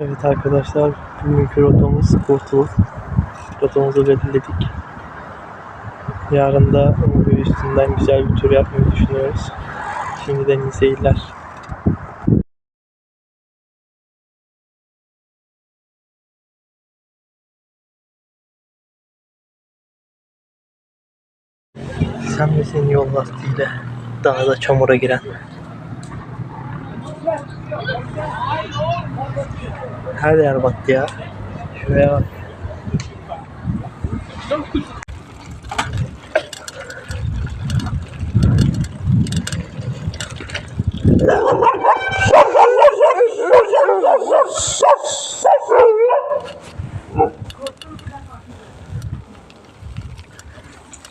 Evet arkadaşlar, bugünkü rotamız Kurtuluk. Rotamızı belirledik. Yarın da Umutlu üstünden güzel bir tur yapmayı düşünüyoruz. Şimdiden iyi seyirler. Sen misin yol lastiğiyle dağda çamura giren? Her yer battı ya. Şuraya bak.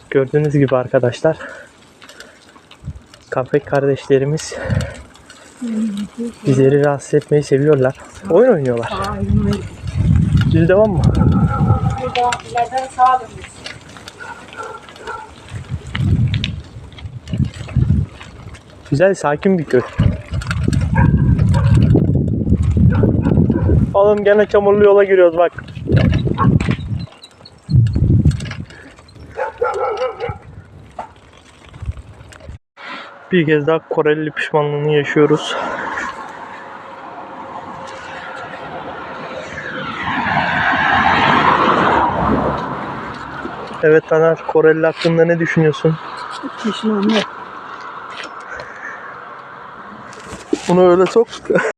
Gördüğünüz gibi arkadaşlar köpek kardeşlerimiz bizleri rahatsız etmeyi seviyorlar. Oyun oynuyorlar. Düz devam mı? Güzel sakin bir köy. Oğlum gene çamurlu yola giriyoruz bak. Bir kez daha Koreli pişmanlığını yaşıyoruz. Evet Taner, Koreli hakkında ne düşünüyorsun? Pişmanlık. Bunu öyle sok.